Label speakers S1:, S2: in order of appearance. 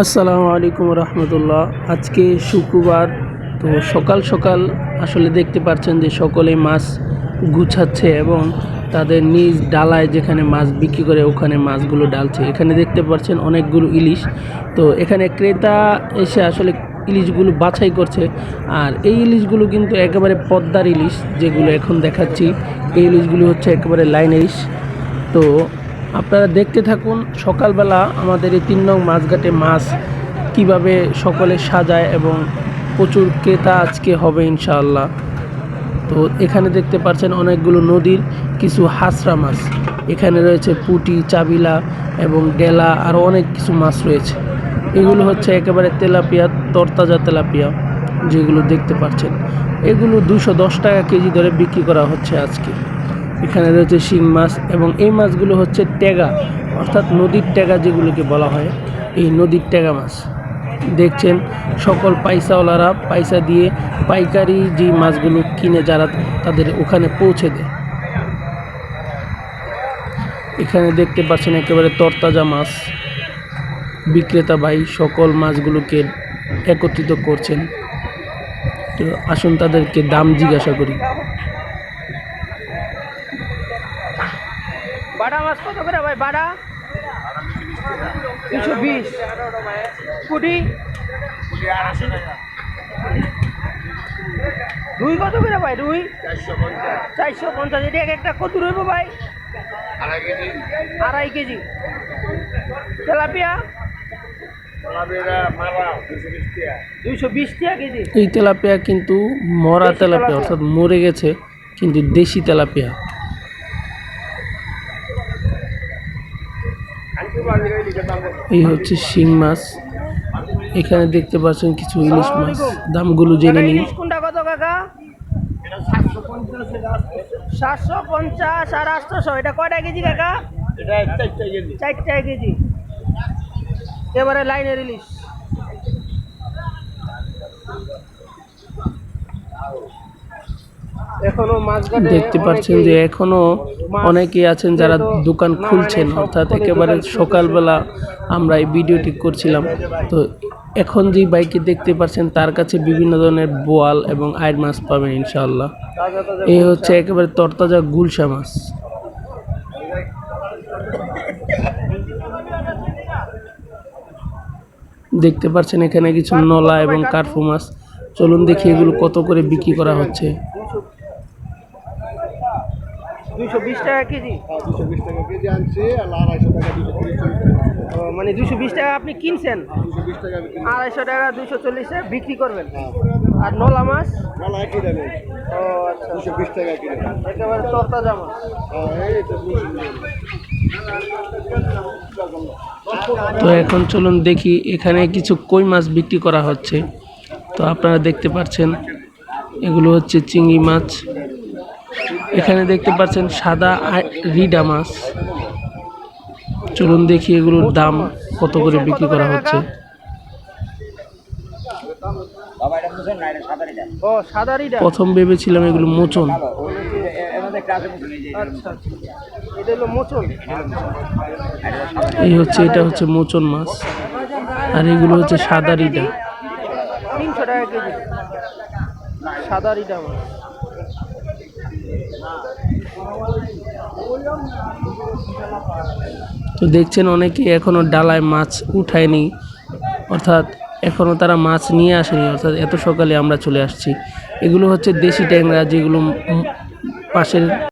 S1: আসসালামু আলাইকুম রহমতুল্লাহ। আজকে শুক্রবার, তো সকাল সকাল আসলে দেখতে পাচ্ছেন যে সকলে মাছ গুছাচ্ছে এবং তাদের নিজ ডালায় যেখানে মাছ বিক্রি করে ওখানে মাছগুলো ডালছে। এখানে দেখতে পাচ্ছেন অনেকগুলো ইলিশ। তো এখানে ক্রেতা এসে আসলে ইলিশগুলো বাছাই করছে। আর এই ইলিশগুলো কিন্তু একেবারে পদ্মার ইলিশ যেগুলো এখন দেখাচ্ছি, এই ইলিশগুলো হচ্ছে একেবারে লাইন ইলিশ। তো আপনারা দেখতে থাকুন সকালবেলা আমাদের এই তিন নং মাছঘাটে মাছ কীভাবে সকলে সাজায় এবং প্রচুর ক্রেতা আজকে হবে ইনশাআল্লাহ। তো এখানে দেখতে পাচ্ছেন অনেকগুলো নদীর কিছু হাসরা মাছ। এখানে রয়েছে পুটি, চাবিলা এবং ডেলা আরও অনেক কিছু মাছ রয়েছে। এগুলো হচ্ছে একেবারে তেলাপিয়া, তরতাজা তেলাপিয়া যেগুলো দেখতে পাচ্ছেন। এগুলো দুশো দশ টাকা কেজি ধরে বিক্রি করা হচ্ছে আজকে। এখানে রয়েছে শিং মাছ এবং এই মাছগুলো হচ্ছে টেগা, অর্থাৎ নদীর টেগা যেগুলোকে বলা হয়। এই নদীর টেগা মাছ। দেখছেন, সকল পয়সাওয়ালারা পয়সা দিয়ে পাইকারি যে মাছগুলো কিনে যারা তাদের ওখানে পৌঁছে দেয়। এখানে দেখতে পাচ্ছেন একেবারে তরতাজা মাছ। বিক্রেতা ভাই সকল মাছগুলোকে একত্রিত করছেন। তো আসুন তাদেরকে দাম জিজ্ঞাসা করি।
S2: বাটা মাছ কত করে ভাই বাটা দুশো বিশ। কুটি রুই কত করে ভাই রুই? চারশো পঞ্চাশ। এটা এক একটা কত রইব ভাই? আড়াই কেজি। তেলাপিয়া?
S1: এই তেলাপিয়া কিন্তু মরা তেলাপিয়া। অর্থাৎ মরে গেছে কিন্তু দেশি তেলাপিয়া। এই হচ্ছে শিং মাছ। এখানে দেখতে পাচ্ছেন কিছু ইলিশ মাছ। দামগুলো জেনে নিন।
S2: কোনটা কত কাকা? সাতশো পঞ্চাশ আর আটশোশো। এটা কয়টা কেজি কাকা? চারটা কেজি। এবারে লাইনের ইলিশ।
S1: দেখতে পাচ্ছেন যে এখনও অনেকেই আছেন যারা দোকান খুলছেন অর্থাৎ একেবারে সকালবেলা আমরা এই ভিডিওটি করছিলাম। তো এখন যে বাইকে দেখতে পাচ্ছেন তার কাছে বিভিন্ন ধরনের বোয়াল এবং আয়ের মাছ পাবেন ইনশাআল্লাহ। এই হচ্ছে একেবারে তরতাজা গুলশা মাছ। দেখতে পাচ্ছেন এখানে কিছু নলা এবং কার্ফু মাছ। চলুন দেখি এগুলো কত করে বিক্রি করা হচ্ছে।
S2: দুইশো বিশ টাকা কেজি?
S3: দুশো বিশ টাকা কেজি আনছি আর আড়াইশো টাকা দুশো তিরিশ
S2: ও, মানে দুশো বিশ টাকা আপনি কিনছেন?
S3: দুশো বিশ টাকা
S2: আড়াইশো টাকা দুশো চল্লিশে বিক্রি করবেন? আর নলা মাছ?
S3: মালা একই দামে।
S2: ও আচ্ছা।
S3: দুশো বিশ টাকা কিনে
S2: একেবারে তরতাজা মাছ।
S3: তো
S1: তো এখন চলুন দেখি এখানে কিছু কই মাছ বিক্রি করা হচ্ছে। তো আপনারা দেখতে পাচ্ছেন এগুলো হচ্ছে চিংড়ি মাছ। এখানে দেখতে পাচ্ছেন সাদা রিডা মাছ। চলুন দেখি এগুলোর দাম কত করে বিক্রি করা হচ্ছে। প্রথম ভেবেছিলাম এগুলো মোচন।
S2: আচ্ছা আচ্ছা। মোচন।
S1: এই হচ্ছে এটা হচ্ছে মোচন মাছ। আর এগুলো হচ্ছে সাদা রিডা।
S2: তিনশো টাকা কেজি। সাদারিটা মাছ।
S1: তো দেখছেন অনেকে এখনও ডালায় মাছ উঠায়নি, অর্থাৎ এখনও তারা মাছ নিয়ে আসেনি, অর্থাৎ এত সকালে আমরা চলে আসছি। এগুলো হচ্ছে দেশি ট্যাংরা, যেগুলো পাশের